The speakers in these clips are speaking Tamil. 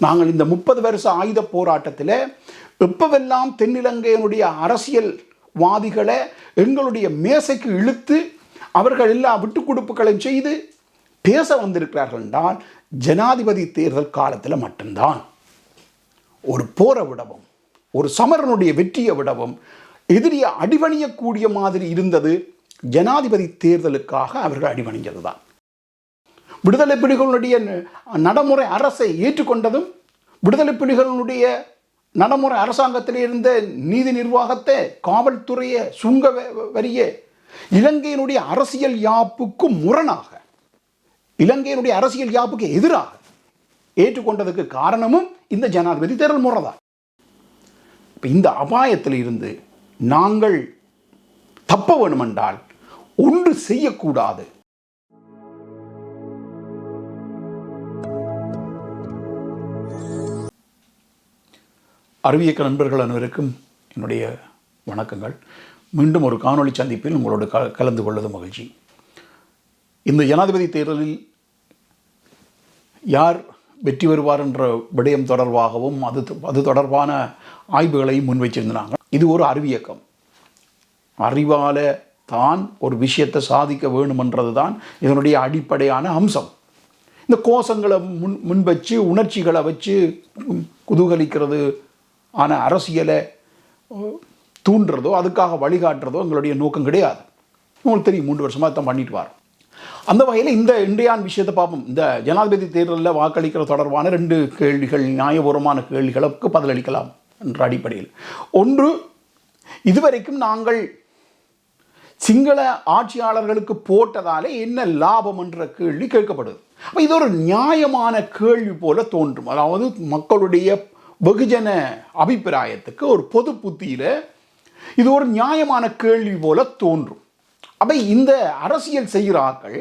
நாங்கள் இந்த முப்பது வருஷ ஆயுத போராட்டத்தில் எப்பவெல்லாம் தென்னிலங்கையினுடைய அரசியல்வாதிகளை எங்களுடைய மேசைக்கு இழுத்து அவர்கள் எல்லா விட்டுக் கொடுப்புகளையும் செய்து பேச வந்திருக்கிறார்கள் என்றால் ஜனாதிபதி தேர்தல் காலத்தில் மட்டும்தான். ஒரு போரை விடவும் ஒரு சமரனுடைய வெற்றியை விடவும் எதிரியை அடிவணியக்கூடிய மாதிரி இருந்தது ஜனாதிபதி தேர்தலுக்காக அவர்கள் அடிவணிஞ்சது தான் விடுதலை புலிகளுடைய நடைமுறை அரசை ஏற்றுக்கொண்டதும் விடுதலை புலிகளுடைய நடைமுறை அரசாங்கத்தில் இருந்த நீதி நிர்வாகத்தை காவல்துறையை சுங்க வ- வரிய இலங்கையினுடைய அரசியல் யாப்புக்கு முரணாக இலங்கையினுடைய அரசியல் யாப்புக்கு எதிராக ஏற்றுக்கொண்டதுக்கு காரணமும் இந்த ஜனாதிபதி தேர்தல் முறைதான். இப்போ இந்த அபாயத்தில் இருந்து நாங்கள் தப்ப வேணுமென்றால் ஒன்று செய்யக்கூடாது. அறிவியக்க நண்பர்கள் அனைவருக்கும் என்னுடைய வணக்கங்கள். மீண்டும் ஒரு காணொளி சந்திப்பில் உங்களோடு க கலந்து கொள்வது மகிழ்ச்சி. இந்த ஜனாதிபதி தேர்தலில் யார் வெற்றி பெறுவார் என்ற விடயம் தொடர்பாகவும் அது அது தொடர்பான ஆய்வுகளையும் முன்வைச்சிருந்தாங்க. இது ஒரு அறிவியக்கம். அறிவால் தான் ஒரு விஷயத்தை சாதிக்க வேணுமென்றது தான் இதனுடைய அடிப்படையான அம்சம். இந்த கோஷங்களை முன் முன் வச்சு உணர்ச்சிகளை வச்சு குதூகலிக்கிறது ஆனால் அரசியலை தூண்டுறதோ அதுக்காக வழிகாட்டுறதோ எங்களுடைய நோக்கம் கிடையாது. உங்களுக்கு தெரியும் மூன்று வருஷமாக தான் பண்ணிட்டு வரோம். அந்த வகையில் இந்த இன்றையான் விஷயத்தை பார்ப்போம். இந்த ஜனாதிபதி தேர்தலில் வாக்களிக்கிற தொடர்பான ரெண்டு கேள்விகள் நியாயபூர்வமான கேள்விகளுக்கு பதிலளிக்கலாம் என்ற அடிப்படையில். ஒன்று இதுவரைக்கும் நாங்கள் சிங்கள ஆட்சியாளர்களுக்கு போட்டதாலே என்ன லாபம் என்ற கேள்வி கேட்கப்படுது. அப்போ இது ஒரு நியாயமான கேள்வி போல தோன்றும். அதாவது மக்களுடைய வெகுஜன அபிப்பிராயத்துக்கு ஒரு பொது புத்தியில் இது ஒரு நியாயமான கேள்வி போல தோன்றும். அப்போ இந்த அரசியல் செய்கிறார்கள்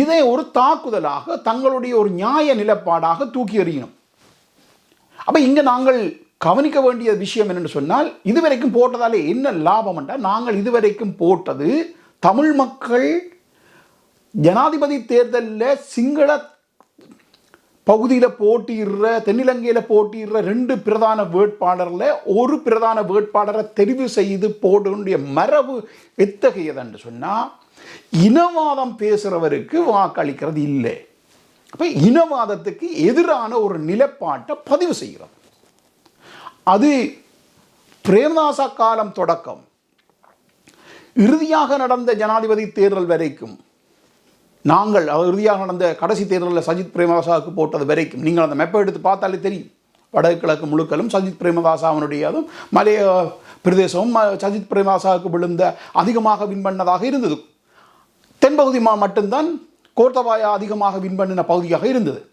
இதை ஒரு தாக்குதலாக தங்களுடைய ஒரு நியாய நிலப்பாடாக தூக்கி எறியணும். அப்ப இங்க நாங்கள் கவனிக்க வேண்டிய விஷயம் என்னென்னு சொன்னால் இதுவரைக்கும் போட்டதாலே என்ன லாபம் என்றால் நாங்கள் இதுவரைக்கும் போட்டது தமிழ் மக்கள் ஜனாதிபதி தேர்தலில் சிங்கள பகுதியில் போட்டியிடுற தென்னிலங்கையில் போட்டியிடுற ரெண்டு பிரதான வேட்பாளரில் ஒரு பிரதான வேட்பாளரை தெரிவு செய்து போடக்கூடிய மரபு எத்தகையதுன்னு சொன்னால் இனவாதம் பேசுகிறவருக்கு வாக்களிக்கிறது இல்லை. அப்போ இனவாதத்துக்கு எதிரான ஒரு நிலைப்பாட்டை பதிவு செய்கிறது அது பிரேமதாசா காலம் தொடக்கம். இறுதியாக நடந்த ஜனாதிபதி தேர்தல் வரைக்கும் நாங்கள் அவர் இறுதியாக நடந்த கடைசி தேர்தலில் சஜித் பிரேமதாசாவுக்கு போட்டது வரைக்கும் நீங்கள் அந்த மெப்பை எடுத்து பார்த்தாலே தெரியும். வடகிழக்கு முழுக்களும் சஜித் பிரேமதாசா அவனுடையதும் மலைய பிரதேசமும் ம- சஜித் பிரேமதாசாவுக்கு விழுந்த அதிகமாக வின் பண்ணதாக இருந்தது. தென்பகுதி மா மட்டும்தான் கோர்த்தபாயா அதிகமாக வின் பண்ணின பகுதியாக இருந்தது.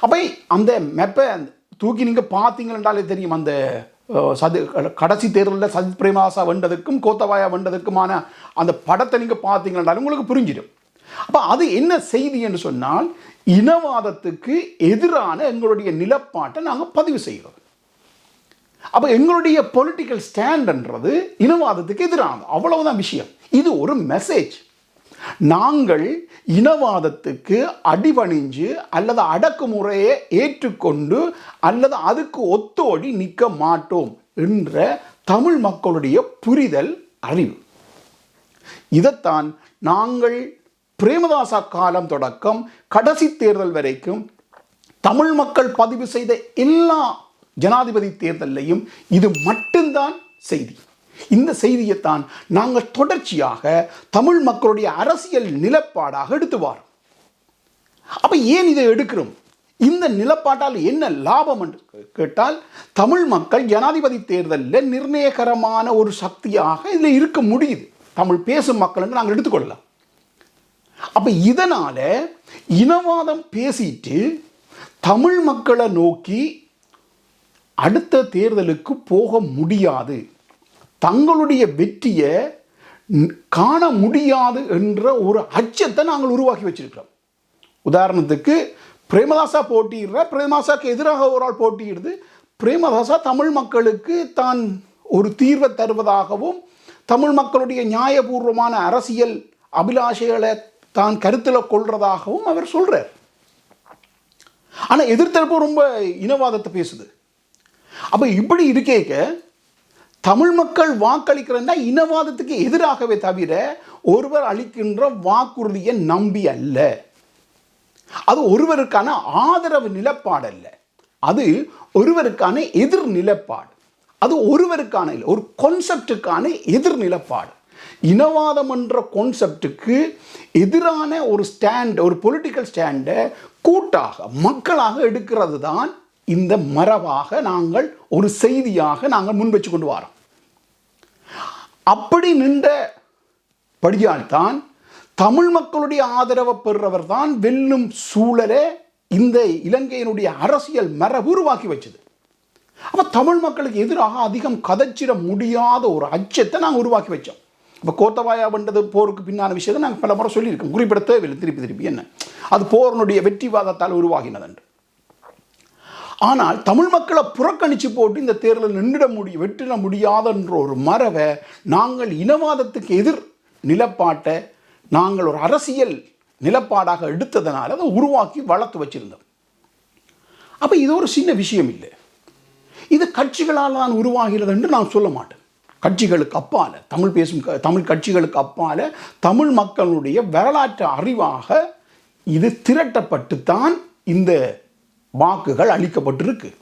அப்போ அந்த மெப்பை தூக்கி நீங்கள் பார்த்தீங்கன்றாலே தெரியும். அந்த சதி சது கடைசி தேர்தலில் சஜித் பிரேமதாசா வென்றதுக்கும் கோத்தபாயா வென்றதுக்குமான அந்த படத்தை நீங்கள் பார்த்தீங்கன்றாலும் உங்களுக்கு புரிஞ்சிடும். அப்போ அது என்ன செய்தி என்று சொன்னால் இனவாதத்துக்கு எதிரான எங்களுடைய நிலப்பாட்டை நாங்கள் பதிவு செய்கிறோம். அப்போ எங்களுடைய பொலிட்டிக்கல் ஸ்டாண்ட்ன்றது இனவாதத்துக்கு எதிரானது. அவ்வளவுதான் விஷயம். இது ஒரு மெசேஜ் நாங்கள் இனவாதத்துக்கு அடிபணிஞ்சு அல்லது அடக்குமுறையை ஏற்றுக்கொண்டு அல்லது அதுக்கு ஒத்தோடி நிற்க மாட்டோம் என்ற தமிழ் மக்களுடைய புரிதல் அறிவு. இதைத்தான் நாங்கள் பிரேமதாசா காலம் தொடக்கம் கடைசி தேர்தல் வரைக்கும் தமிழ் மக்கள் பதிவு செய்த எல்லா ஜனாதிபதி தேர்தலையும் இது மட்டும்தான் செய்தி. இந்த செய்தியைத்தான் நாங்கள் தொடர்ச்சியாக தமிழ் மக்களுடைய அரசியல் நிலப்பாடாக எடுத்து வாரோம். அப்ப ஏன் இதை எடுக்கிறோம்? இந்த நிலப்பாட்டால் என்ன லாபம் என்று கேட்டால் தமிழ் மக்கள் ஜனாதிபதி தேர்தலில் நிர்ணயகரமான ஒரு சக்தியாக இதில் இருக்க முடியுது. தமிழ் பேசும் மக்கள் என்று நாங்கள் எடுத்துக்கொள்ளலாம். அப்போ இதனால் இனவாதம் பேசிட்டு தமிழ் மக்களை நோக்கி அடுத்த தேர்தலுக்கு போக முடியாது. தங்களுடைய வெற்றியை காண முடியாது என்ற ஒரு அச்சத்தை நாங்கள் உருவாக்கி வச்சிருக்கிறோம். உதாரணத்துக்கு பிரேமதாசா போட்டியிடுற பிரேமதாசாக்கு எதிராக ஒரு ஆள் போட்டியிடுது. பிரேமதாசா தமிழ் மக்களுக்கு தான் ஒரு தீர்வை தருவதாகவும் தமிழ் மக்களுடைய நியாயபூர்வமான அரசியல் அபிலாஷைகளை தான் கருத்தில் கொள்றதாகவும் அவர் சொல்றார். ஆனால் எதிர்த்தரப்பு ரொம்ப இனவாதத்தை பேசுது. அப்போ இப்படி இருக்கேக்க தமிழ் மக்கள் வாக்களிக்கிறன்னா இனவாதத்துக்கு எதிராகவே தவிர ஒருவர் அளிக்கின்ற வாக்குறுதியை நம்பி அல்ல. அது ஒருவருக்கான ஆதரவு நிலப்பாடு அல்ல. அது ஒருவருக்கான எதிர் நிலப்பாடு அது ஒருவருக்கான இல்லை ஒரு கான்செப்டுக்கான எதிர் நிலப்பாடு இனவாதம் என்ற கான்செப்டுக்கு எதிரான ஒரு ஸ்டாண்ட் ஒரு பொலிட்டிக்கல் ஸ்டாண்டை கூட்டாக மக்களாக எடுக்கிறது தான் இந்த மரபாக நாங்கள் ஒரு செய்தியாக நாங்கள் முன் வச்சு கொண்டு வரோம். அப்படி நின்ற படியால்தான் தமிழ் மக்களுடைய ஆதரவை பெறுறவர் தான் வெல்லும் சூழலை இந்த இலங்கையினுடைய அரசியல் மரபு உருவாக்கி வச்சது. அப்போ தமிழ் மக்களுக்கு எதிராக அதிகம் கதைச்சிட முடியாத ஒரு அச்சத்தை நாங்கள் உருவாக்கி வச்சோம். இப்போ கோத்தவாயா பண்ணுறது போருக்கு பின்னான விஷயத்தை நாங்கள் பல முறை சொல்லியிருக்கோம். குறிப்பிட தேவையில்லை திருப்பி திருப்பி என்ன? அது போரனுடைய வெற்றிவாதத்தால் உருவாகினது என்று ஆனால் தமிழ் மக்களை புறக்கணித்து போட்டு இந்த தேர்தலில் நின்றுட முடியும் வெற்றிட முடியாதன்ற ஒரு மரபை நாங்கள் இனவாதத்துக்கு எதிர் நிலப்பாட்டை நாங்கள் ஒரு அரசியல் நிலப்பாடாக எடுத்ததனால் அதை உருவாக்கி வளர்த்து வச்சிருந்தோம். அப்போ இது ஒரு சின்ன விஷயம் இல்லை. இது கட்சிகளால் தான் உருவாகிறது என்று நான் சொல்ல மாட்டேன். கட்சிகளுக்கு அப்பால் தமிழ் பேசும் க- தமிழ் கட்சிகளுக்கு அப்பால் தமிழ் மக்களுடைய வரலாற்று அறிவாக இது திரட்டப்பட்டு தான் இந்த வாக்குகள் அளிக்கப்பட்டிருக்கு.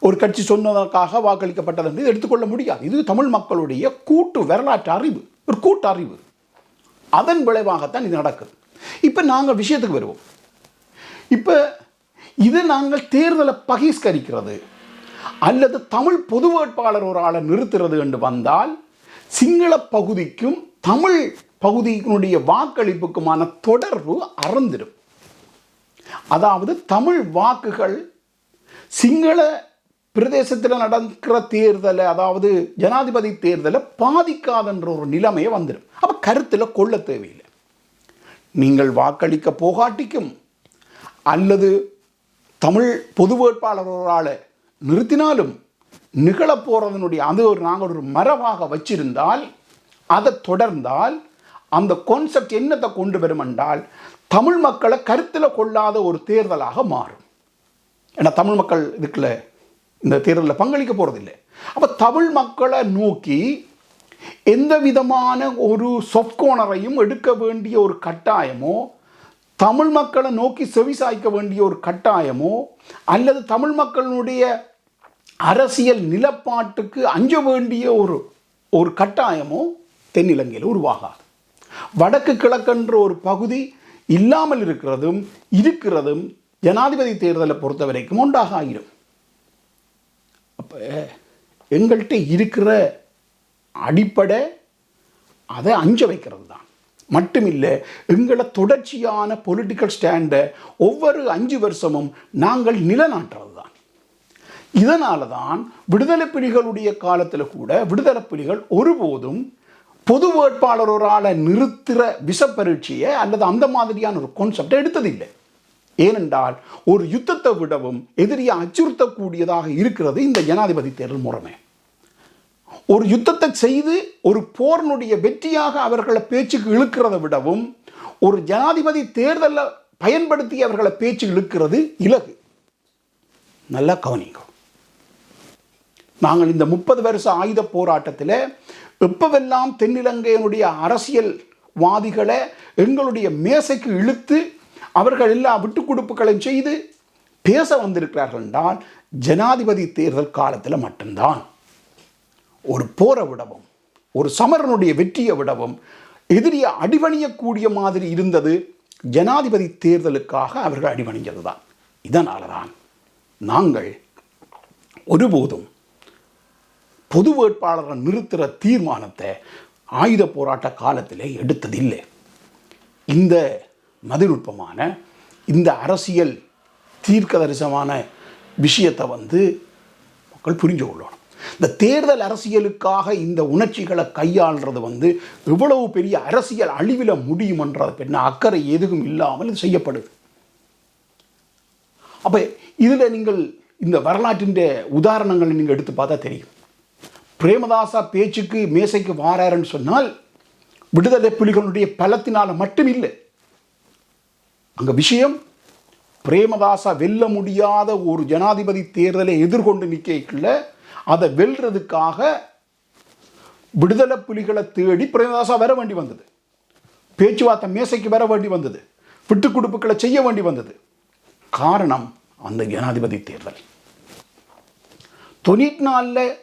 ஒரு கட்சி சொன்னதற்காக வாக்களிக்கப்பட்டது என்று எடுத்துக்கொள்ள முடியாது. இது தமிழ் மக்களுடைய கூட்டு வரலாற்று அறிவு ஒரு கூட்டு அறிவு. அதன் விளைவாகத்தான் இது நடக்குது. இப்போ நாங்கள் விஷயத்துக்கு வருவோம். இப்போ இது நாங்கள் தேர்தலை பகிஷ்கரிக்கிறது அல்லது தமிழ் பொது வேட்பாளர் ஒரு ஆளை நிறுத்துறது என்று வந்தால் சிங்கள பகுதிக்கும் தமிழ் பகுதியினுடைய வாக்களிப்புக்குமான தொடர்பு அறந்திடும். அதாவது தமிழ் வாக்குகள் சிங்கள பிரதேசத்தில் நடக்கிற தேர்தலை அதாவது ஜனாதிபதி தேர்தலை பாதிக்காதன்ற ஒரு நிலைமையை வந்துடும். அப்போ கருத்தில் கொள்ள தேவையில்லை. நீங்கள் வாக்களிக்க போகாட்டிக்கும் அல்லது தமிழ் பொது வேட்பாளர் ஒரு ஆளை நிறுத்தினாலும் நிகழப்போகிறதனுடைய அது ஒரு நாங்கள் ஒரு மரபாக வச்சிருந்தால் அதை தொடர்ந்தால் அந்த கான்செப்ட் என்னத்தை கொண்டு வரும் என்றால் தமிழ் மக்களை கருத்தில் கொள்ளாத ஒரு தேர்தலாக மாறும். ஏன்னா தமிழ் மக்கள் இதுக்குள்ள இந்த தேர்தலில் பங்களிக்க போகிறதில்லை அப்போ தமிழ் மக்களை நோக்கி எந்த விதமான ஒரு சொற்கோணரையும் எடுக்க வேண்டிய ஒரு கட்டாயமோ தமிழ் மக்களை நோக்கி செவிசாய்க்க வேண்டிய ஒரு கட்டாயமோ அல்லது தமிழ் மக்களுடைய அரசியல் நிலப்பாட்டுக்கு அஞ்ச வேண்டிய ஒரு ஒரு கட்டாயமோ தென்னிலங்கையில் உருவாகாது. வடக்கு கிழக்கென்ற ஒரு பகுதி இல்லாமல் இருக்கிறதும் இருக்கிறதும் ஜனாதிபதி தேர்தலை பொறுத்த வரைக்கும் ஒன்றாக ஆகிடும் அப்போ எங்கள்கிட்ட இருக்கிற அடிப்படை அதை அஞ்ச வைக்கிறது தான். மட்டுமில்லை எங்களை தொடர்ச்சியான பொலிட்டிக்கல் ஸ்டாண்டை ஒவ்வொரு அஞ்சு வருஷமும் நாங்கள் நிலநாட்டுறது. இதனால தான் விடுதலை புலிகளுடைய காலத்தில் கூட விடுதலை புலிகள் ஒருபோதும் பொது வேட்பாளர் ஒரு ஆளை நிறுத்துகிற விஷப்பரீட்சையை அல்லது அந்த மாதிரியான ஒரு கான்செப்டை எடுத்ததில்லை. ஏனென்றால் ஒரு யுத்தத்தை விடவும் எதிரியை அச்சுறுத்தக்கூடியதாக இருக்கிறது இந்த ஜனாதிபதி தேர்தல் முறைமை. ஒரு யுத்தத்தை செய்து ஒரு போரினுடைய வெற்றியாக அவர்களை பேச்சுக்கு இழுக்கிறதை விடவும் ஒரு ஜனாதிபதி தேர்தலில் பயன்படுத்தி அவர்களை பேச்சு இழுக்கிறது இலகு. நல்லா கவனிக்கும் நாங்கள் இந்த முப்பது வருஷ ஆயுத போராட்டத்தில் எப்பவெல்லாம் தென்னிலங்கையினுடைய அரசியல்வாதிகளை எங்களுடைய மேசைக்கு இழுத்து அவர்கள் எல்லா விட்டுக் கொடுப்புகளையும் செய்து பேச வந்திருக்கிறார்கள் என்றால் ஜனாதிபதி தேர்தல் காலத்தில் மட்டும்தான். ஒரு போரை விடவும் ஒரு சமரனுடைய வெற்றியை விடவும் எதிரியை அடிவணியக்கூடிய மாதிரி இருந்தது ஜனாதிபதி தேர்தலுக்காக அவர்கள் அடிவணிஞ்சது தான் இதனால தான் நாங்கள் ஒருபோதும் பொது வேட்பாளரை நிறுத்துகிற தீர்மானத்தை ஆயுத போராட்ட காலத்தில் எடுத்ததில்லை. இந்த மதிநுட்பமான இந்த அரசியல் தீர்க்கதரிசமான விஷயத்தை வந்து மக்கள் புரிஞ்சு கொள்ளணும். இந்த தேர்தல் அரசியலுக்காக இந்த உணர்ச்சிகளை கையாளுறது வந்து எவ்வளவு பெரிய அரசியல் அழிவில் முடியுமன்றதை பற்றின அக்கறை எதுவும் இல்லாமல் இது செய்யப்படுது. அப்போ இதில் நீங்கள் இந்த வரலாற்றின் உதாரணங்களை நீங்கள் எடுத்து பார்த்தா தெரியும். பிரேமதாசா பேச்சுக்கு மேசைக்கு வாராருன்னு சொன்னால் விடுதலை புலிகளுடைய பலத்தினால் மட்டும் இல்லை அங்கே விஷயம் பிரேமதாசா வெல்ல முடியாத ஒரு ஜனாதிபதி தேர்தலை எதிர்கொண்டு நிற்கல அதை வெல்றதுக்காக விடுதலை புலிகளை தேடி பிரேமதாசா வர வேண்டி வந்தது. பேச்சுவார்த்தை மேசைக்கு வர வேண்டி வந்தது. விட்டுக் கொடுப்புகளை செய்ய வேண்டி வந்தது. காரணம் அந்த ஜனாதிபதி தேர்தல். தொண்ணூற்றி நாலில்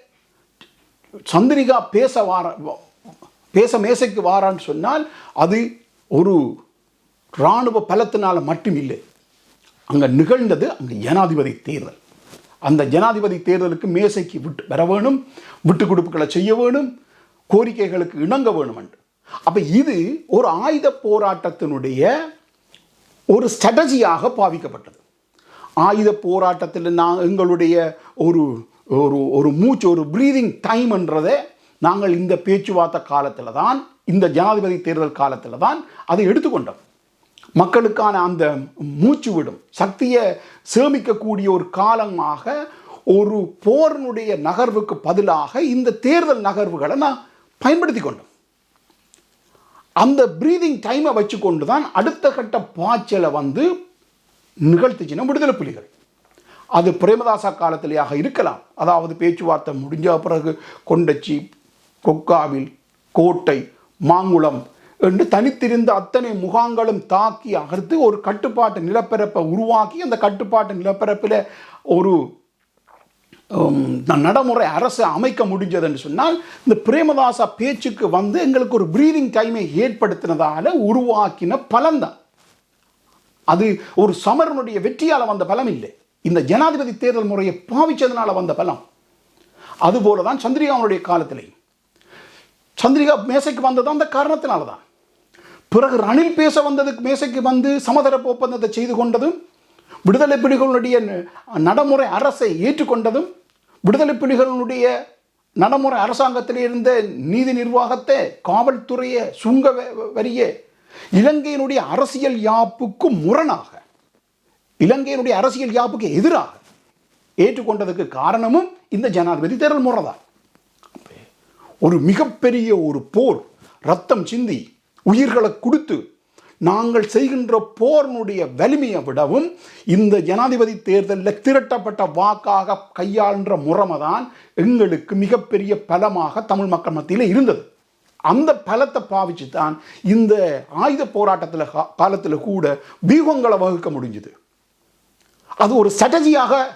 சந்திரிகா பேச வார பேச மேசைக்கு வாரான்னு சொன்னால் அது ஒரு இராணுவ பலத்தினால் மட்டும் இல்லை. அங்கே நிகழ்ந்தது அங்கே ஜனாதிபதி தேர்தல். அந்த ஜனாதிபதி தேர்தலுக்கு மேசைக்கு விட்டு வர வேணும் விட்டு கொடுப்புகளை செய்ய வேணும் கோரிக்கைகளுக்கு இணங்க வேணும் என்று. அப்போ இது ஒரு ஆயுத போராட்டத்தினுடைய ஒரு ஸ்ட்ராட்டஜியாக பாவிக்கப்பட்டது. ஆயுத போராட்டத்தில் நான் எங்களுடைய ஒரு ஒரு ஒரு மூச்சு ஒரு ப்ரீதிங் டைம்ன்றதே நாங்கள் இந்த பேச்சுவார்த்தை காலத்தில் தான் இந்த ஜனாதிபதி தேர்தல் காலத்தில் தான் அதை எடுத்துக்கொண்டோம். மக்களுக்கான அந்த மூச்சு விடும் சக்தியை சேமிக்கக்கூடிய ஒரு காலமாக ஒரு போரினுடைய நகர்வுக்கு பதிலாக இந்த தேர்தல் நகர்வுகளை நான் பயன்படுத்தி கொண்டோம். அந்த ப்ரீதிங் டைமை வச்சுக்கொண்டு தான் அடுத்த கட்ட பாய்ச்சலை வந்து நிகழ்த்துச்சின விடுதலை புலிகள். அது பிரேமதாசா காலத்திலேயாக இருக்கலாம். அதாவது பேச்சுவார்த்தை முடிஞ்ச பிறகு கொண்டச்சி கொக்காவில் கோட்டை மாங்குளம் என்று தனித்திருந்த அத்தனை முகாங்களும் தாக்கி அகர்த்து ஒரு கட்டுப்பாட்டு நிலப்பரப்பை உருவாக்கி அந்த கட்டுப்பாட்டு நிலப்பரப்பில் ஒரு நடைமுறை அரசு அமைக்க முடிஞ்சதுன்னு சொன்னால் இந்த பிரேமதாசா பேச்சுக்கு வந்து எங்களுக்கு ஒரு ப்ரீதிங் டைமை ஏற்படுத்தினதால உருவாக்கின பலன்தான். அது ஒரு சமரனுடைய வெற்றியால் வந்த பலம் இல்லை. இந்த ஜனாதிபதி தேர்தல் முறையை பாவிச்சதுனால வந்த பலம். அதுபோல தான் சந்திரிகாவுடைய காலத்திலே. சந்திரிகா மேசைக்கு வந்தது அந்த காரணத்தினால தான் பிறகு ரணில் பேச வந்ததுக்கு மேசைக்கு வந்து சமதரப்பு ஒப்பந்தத்தை செய்து கொண்டதும் விடுதலை புலிகளுடைய நடைமுறை அரசை ஏற்றுக்கொண்டதும் விடுதலை புலிகளுடைய நடைமுறை அரசாங்கத்தில் இருந்த நீதி நிர்வாகத்தை காவல்துறையை சுங்க வ- இலங்கையினுடைய அரசியல் யாப்புக்கு முரணாக இலங்கையினுடைய அரசியல் யாப்புக்கு எதிராக ஏற்றுக்கொண்டதுக்கு காரணமும் இந்த ஜனாதிபதி தேர்தல் முறை தான். ஒரு மிகப்பெரிய ஒரு போர் ரத்தம் சிந்தி உயிர்களை கொடுத்து நாங்கள் செய்கின்ற போரினுடைய வலிமையை விடவும் இந்த ஜனாதிபதி தேர்தலில் திரட்டப்பட்ட வாக்காக கையாளுன்ற முறைமை தான் எங்களுக்கு மிகப்பெரிய பலமாக தமிழ் மக்கள் மத்தியில் இருந்தது. அந்த பலத்தை பாவிச்சு தான் இந்த ஆயுத போராட்டத்தில் காலத்தில் கூட வியூகங்களை வகுக்க முடிஞ்சுது. அது ஒரு ஸ்ட்ராட்டஜியாக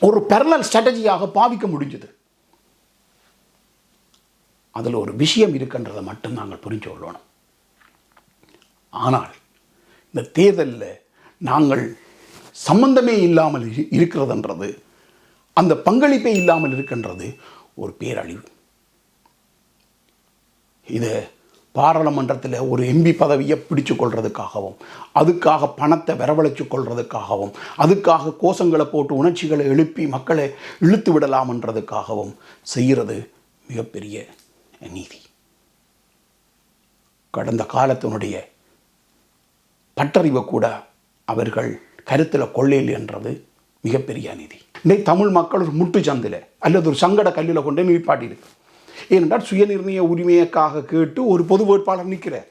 ஒரு பெரலல் ஸ்ட்ராட்டஜியாக பாவிக்க முடிஞ்சது. அதில் ஒரு விஷயம் இருக்குன்றதை மட்டும் நாங்கள் புரிஞ்சு கொள்ளணும். ஆனால் இந்த தேர்தலில் நாங்கள் சம்பந்தமே இல்லாமல் இரு- இருக்கிறதுன்றது அந்த பங்களிப்பே இல்லாமல் இருக்கின்றது ஒரு பேரழிவு. இதை பாராளுமன்றத்தில் ஒரு எம்பி பதவியை பிடிச்சு கொள்றதுக்காகவும் அதுக்காக பணத்தை வரவழைச்சு கொள்றதுக்காகவும் அதுக்காக கோஷங்களை போட்டு உணர்ச்சிகளை எழுப்பி மக்களை இழுத்து விடலாம்ன்றதுக்காகவும் செய்கிறது மிகப்பெரிய நீதி. கடந்த காலத்தினுடைய பட்டறிவை கூட அவர்கள் கருத்தில் கொள்ளையில் என்றது மிகப்பெரிய அநீதி இன்னைக்கு தமிழ் மக்கள் ஒரு முட்டு சந்தில் அல்லது ஒரு சங்கட கல்லில் கொண்டு நிற்பாட்டியிருக்கு ஏனென்றால் சுயநிர்ணய உரிமையக்காக கேட்டு ஒரு பொது வேட்பாளர் நிற்கிறார்.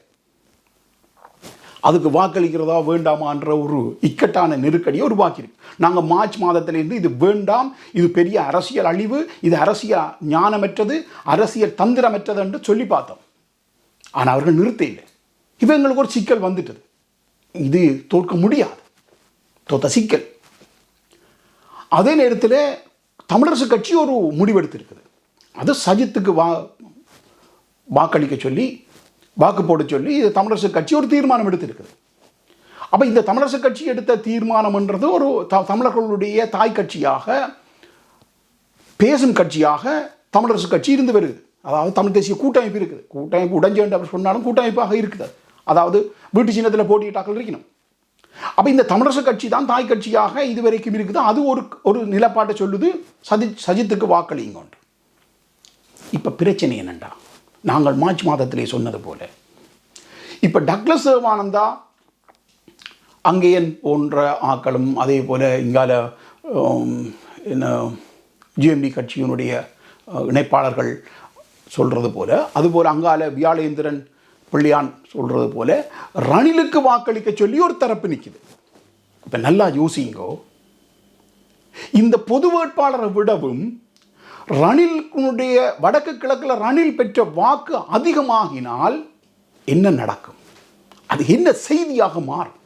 அதுக்கு வாக்களிக்கிறதா வேண்டாமான்ற ஒரு இக்கட்டான நெருக்கடியை உருவாக்கியிருக்கு. நாங்கள் மார்ச் மாதத்திலேருந்து இது வேண்டாம் இது பெரிய அரசியல் அழிவு இது அரசியல் ஞானமற்றது அரசியல் தந்திரமற்றது என்று சொல்லி பார்த்தோம். ஆனால் அவர்கள் நிறுத்த இல்லை இவங்களுக்கு எங்களுக்கு ஒரு சிக்கல் வந்துட்டது. இது தோற்க முடியாது. தோத்த சிக்கல். அதே நேரத்தில் தமிழரசு கட்சி ஒரு முடிவெடுத்திருக்குது. அது சஜித்துக்கு வா வாக்களிக்க சொல்லி வாக்கு போட சொல்லி இது தமிழரசு கட்சி ஒரு தீர்மானம் எடுத்திருக்குது. அப்போ இந்த தமிழரசு கட்சி எடுத்த தீர்மானம்ன்றது ஒரு த தமிழர்களுடைய தாய் கட்சியாக பேசும் கட்சியாக தமிழரசு கட்சி இருந்து வருது. அதாவது தமிழ் தேசிய கூட்டமைப்பு இருக்குது. கூட்டமைப்பு உடஞ்சேண்டு அவர் சொன்னாலும் கூட்டமைப்பாக இருக்குது. அதாவது வீட்டு சின்னத்தில் போட்டியிட்டாக்கள் இருக்கணும் அப்போ இந்த தமிழரசு கட்சி தான் தாய் கட்சியாக இதுவரைக்கும் இருக்குது. அது ஒரு ஒரு நிலப்பாட்டை சொல்லுது. சஜித் சஜித்துக்கு வாக்களிங்கொண்டு இப்போ பிரச்சனை என்னண்டா? நாங்கள் மார்ச் மாதத்திலே சொன்னது போல. இப்போ டக்ளஸ் தேவானந்தா அங்கேயன் போன்ற ஆக்களும் அதே போல் இங்கால உம், என்ன ஜிஎம்டி கட்சியினுடைய இணைப்பாளர்கள் சொல்கிறது போல அதுபோல் அங்கால வியாழேந்திரன் பிள்ளையான் சொல்கிறது போல ரணிலுக்கு வாக்களிக்க சொல்லி ஒரு தரப்பு நிற்குது இப்போ நல்லா யோசிங்கோ. இந்த பொது வேட்பாளரை விடவும் ரணிலுடைய வடக்கு கிழக்கில் ரணில் பெற்ற வாக்கு அதிகமாகினால் என்ன நடக்கும்? அது என்ன செய்தியாக மாறும்?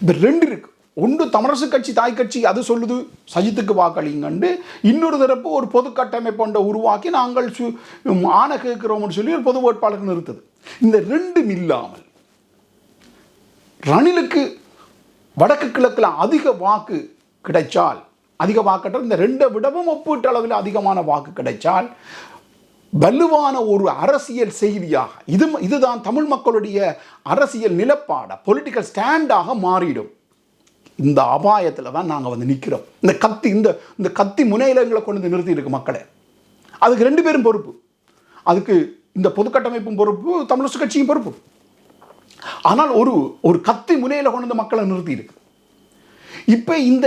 இப்போ ரெண்டு இருக்கு. ஒன்று தமிழரசு கட்சி தாய் கட்சி அது சொல்லுது சஜித்துக்கு வாக்களிங்கண்டு. இன்னொரு தரப்பு ஒரு பொது கட்டமைப்பு ஒன்றை உருவாக்கி நாங்கள் சு ஆன கேட்கிறோம்னு சொல்லி ஒரு பொது வேட்பாளர் நிறுத்துது. இந்த ரெண்டும் இல்லாமல் ரணிலுக்கு வடக்கு கிழக்கில் அதிக வாக்கு கிடைச்சால் அதிக வாக்கற்ற இந்த ரெண்டை விடவும் ஒப்பீட்டு அளவில் அதிகமான வாக்கு கிடைச்சால் வலுவான ஒரு அரசியல் செய்தியாக இது இதுதான் தமிழ் மக்களுடைய அரசியல் நிலப்பாட பொலிட்டிக்கல் ஸ்டாண்டாக மாறிடும். இந்த அபாயத்தில் தான் நாங்கள் வந்து நிற்கிறோம் இந்த கத்தி இந்த இந்த கத்தி முனையில் எங்களை கொண்டு வந்து நிறுத்தி இருக்கு மக்களை. அதுக்கு ரெண்டு பேரும் பொறுப்பு. அதுக்கு இந்த பொதுக்கட்டமைப்பும் பொறுப்பு தமிழரசு கட்சியும் பொறுப்பு. ஆனால் ஒரு ஒரு கத்தி முனையில் கொண்டு வந்து மக்களை நிறுத்தி இருக்கு இப்போ இந்த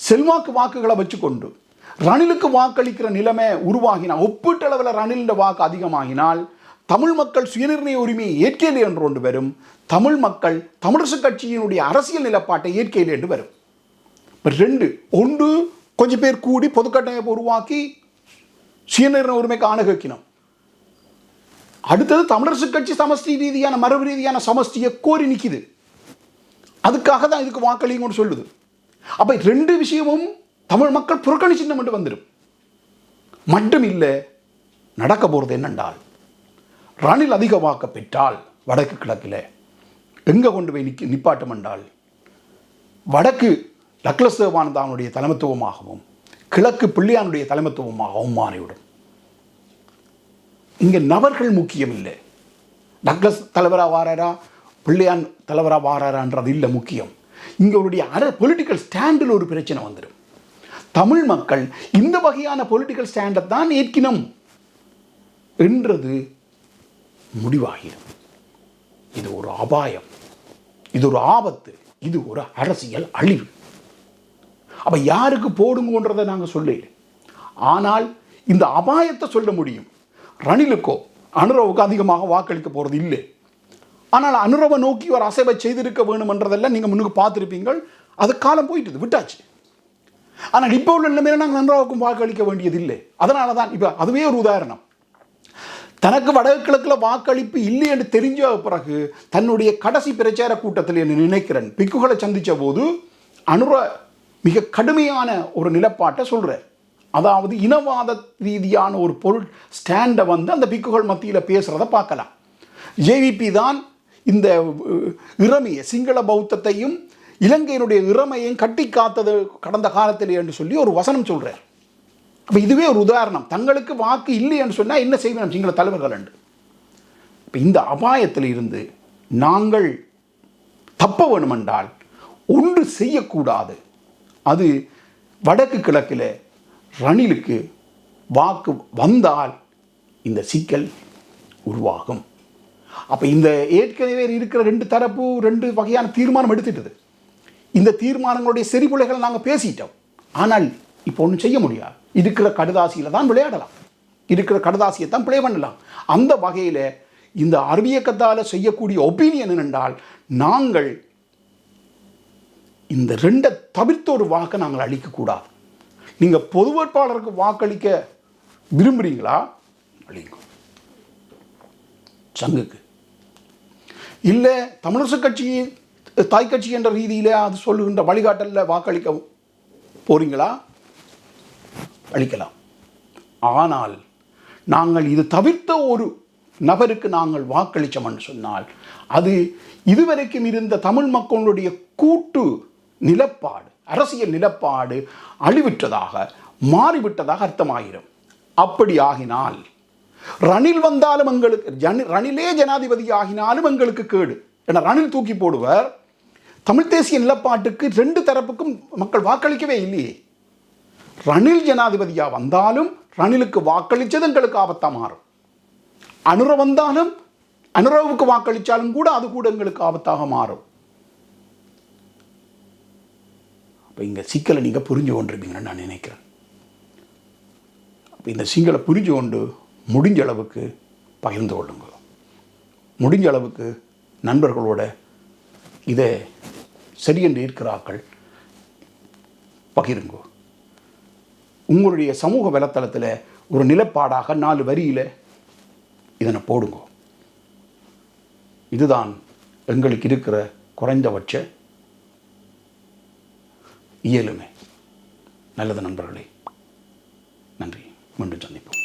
செல்வாக்கு வாக்குகளை வச்சுக்கொண்டு ரணிலுக்கு வாக்களிக்கிற நிலைமை உருவாகினால் ஒப்பீட்டளவில் ரணிலின் வாக்கு அதிகமாகினால் தமிழ் மக்கள் சுயநிர்ணய உரிமையை ஏற்கையில் என்று ஒன்று வரும். தமிழ் மக்கள் தமிழரசு கட்சியினுடைய அரசியல் நிலப்பாட்டை ஏற்கையில் என்று வரும். இப்போ ரெண்டு ஒன்று கொஞ்சம் பேர் கூடி பொதுக்கட்டமைப்பு உருவாக்கி சுயநிர்ணய உரிமைக்கு ஆணுகினோம் அடுத்தது தமிழரசு கட்சி சமஷ்டி ரீதியான மரபு ரீதியான சமஷ்டியை கோரி நிற்கிது அதுக்காக தான் இதுக்கு வாக்களிங்கன்னு சொல்லுது. அப்போ ரெண்டு விஷயமும் தமிழ் மக்கள் புறக்கணிச்சின்னம் மட்டும் வந்துடும் மட்டும் இல்லை நடக்க போகிறது என்னென்றால் ரணில் அதிகமாக்க பெற்றால் வடக்கு கிழக்கில் எங்கே கொண்டு போய் நிக்க நிப்பாட்டம் என்றால் வடக்கு டக்ளஸ் தேவானந்தானுடைய தலைமத்துவமாகவும் கிழக்கு பிள்ளையானுடைய தலைமத்துவமாகவும் மாறிவிடும். இங்கே நபர்கள் முக்கியம் இல்லை டக்ளஸ் தலைவராக வாராரா பிள்ளையான் தலைவராக வாராரான்றது இல்லை முக்கியம். இங்கே அவருடைய அர பொலிட்டிக்கல் ஸ்டாண்டில் ஒரு பிரச்சனை வந்துடும் தமிழ் மக்கள் இந்த வகையான பொலிட்டிக்கல் ஸ்டாண்டை தான் ஏற்கினோம் என்றது முடிவாகிடும். இது ஒரு அபாயம். இது ஒரு ஆபத்து. இது ஒரு அரசியல் அழிவு. அப்போ யாருக்கு போடுங்கன்றதை நாங்கள் சொல்லல ஆனால் இந்த அபாயத்தை சொல்ல முடியும். ரணிலுக்கோ அனுரவுக்கு அதிகமாக வாக்களிக்க போகிறது இல்லை. ஆனால் அனுரவை நோக்கி ஒரு அசைவை செய்திருக்க வேணுமென்றதெல்லாம் நீங்கள் முன்னுக்கு பார்த்துருப்பீங்கள். அது காலம் போயிட்டுது விட்டாச்சு. ஆனால் இப்போ உள்ள நிலைமையில நாங்கள் அனுரவாவுக்கும் வாக்களிக்க வேண்டியதில்லை. அதனால தான் இப்போ அதுவே ஒரு உதாரணம். தனக்கு வடகிழக்கில் வாக்களிப்பு இல்லை என்று தெரிஞ்ச பிறகு தன்னுடைய கடைசி பிரச்சார கூட்டத்தில் என்று நினைக்கிறேன். பிக்குகளை சந்தித்த போது அனுர மிக கடுமையான ஒரு நிலப்பாட்டை சொல்கிறார் அதாவது இனவாத ரீதியான ஒரு பொருள் ஸ்டாண்டை வந்து அந்த பிக்குகள் மத்தியில் பேசுகிறத பார்க்கலாம். ஜேவிபி தான் இந்த இறமையை சிங்கள பௌத்தத்தையும் இலங்கையினுடைய இறமையும் கட்டி காத்தது கடந்த காலத்தில் என்று சொல்லி ஒரு வசனம் சொல்கிறார் அப்போ இதுவே ஒரு உதாரணம். தங்களுக்கு வாக்கு இல்லை என்று சொன்னால் என்ன செய்வேன்? சிங்கள தலைவர்கள் என்று. இப்போ இந்த அபாயத்தில் இருந்து நாங்கள் தப்ப வேணுமென்றால் ஒன்று செய்யக்கூடாது. அது வடக்கு கிழக்கில் ரணிலுக்கு வாக்கு வந்தால் இந்த சிக்கல் உருவாகும். அப்போ இந்த ஏற்கனவே இருக்கிற ரெண்டு தரப்பு ரெண்டு வகையான தீர்மானம் எடுத்துட்டது. இந்த தீர்மானங்களுடைய செறிபுலைகளை நாங்கள் பேசிட்டோம். ஆனால் இப்போ ஒன்றும் செய்ய முடியாது. இருக்கிற கடுதாசியில் தான் விளையாடலாம். இருக்கிற கடுதாசியை தான் ப்ளே பண்ணலாம். அந்த வகையில் இந்த அறிவியக்கத்தால் செய்யக்கூடிய ஒப்பீனியன் என்னென்றால் நாங்கள் இந்த ரெண்டை தவிர்த்த ஒரு வாக்கை நாங்கள் அளிக்கக்கூடாது. நீங்கள் பொது வேட்பாளருக்கு வாக்களிக்க விரும்புகிறீங்களா அளிங்க. சங்குக்கு. இல்லை தமிழரசு கட்சி தாய் கட்சி என்ற ரீதியில் அது சொல்லுகின்ற வழிகாட்டலில் வாக்களிக்க போறீங்களா? அளிக்கலாம். ஆனால் நாங்கள் இது தவிர்த்த ஒரு நபருக்கு நாங்கள் வாக்களித்தோம்னு சொன்னால் அது இதுவரைக்கும் இருந்த தமிழ் மக்களுடைய கூட்டு நிலப்பாடு அரசியல் நிலப்பாடு அழிவிட்டதாக மாறிவிட்டதாக அர்த்தமாயிரும். அப்படி ஆகினால் ரணில் வந்தாலும் எங்களுக்கு ரணிலே ஜனாதிபதி ஆகினாலும் எங்களுக்கு கேடு. என ரணில் தூக்கி போடுவர். தமிழ் தேசிய நிலப்பாட்டுக்கு ரெண்டு தரப்புக்கும் மக்கள் வாக்களிக்கவே இல்லையே. ரணில் ஜனாதிபதியா வந்தாலும் ரணிலுக்கு வாக்களிச்சது எங்களுக்கு ஆபத்தா மாறும். அனுர வந்தாலும் அனுரவுக்கு வாக்களித்தாலும் கூட அது கூட எங்களுக்கு ஆபத்தாக மாறும். அப்போ இங்கே சிக்கலை நீங்கள் புரிஞ்சு கொண்டிருப்பீங்கன்னு நான் நினைக்கிறேன். அப்போ இந்த சிங்கலை புரிஞ்சு கொண்டு முடிஞ்ச அளவுக்கு பகிர்ந்து கொள்ளுங்க முடிஞ்ச அளவுக்கு நண்பர்களோட இதை சரியென்று இருக்கிறார்கள் பகிருங்கோ. உங்களுடைய சமூக வலைத்தளத்தில் ஒரு நிலப்பாடாக நாலு வரியில் இதனை போடுங்கோ. இதுதான் எங்களுக்கு இருக்கிற குறைந்தபட்ச இயலுமை. நல்லது நண்பர்களே. நன்றி. மீண்டும் சந்திப்போம்.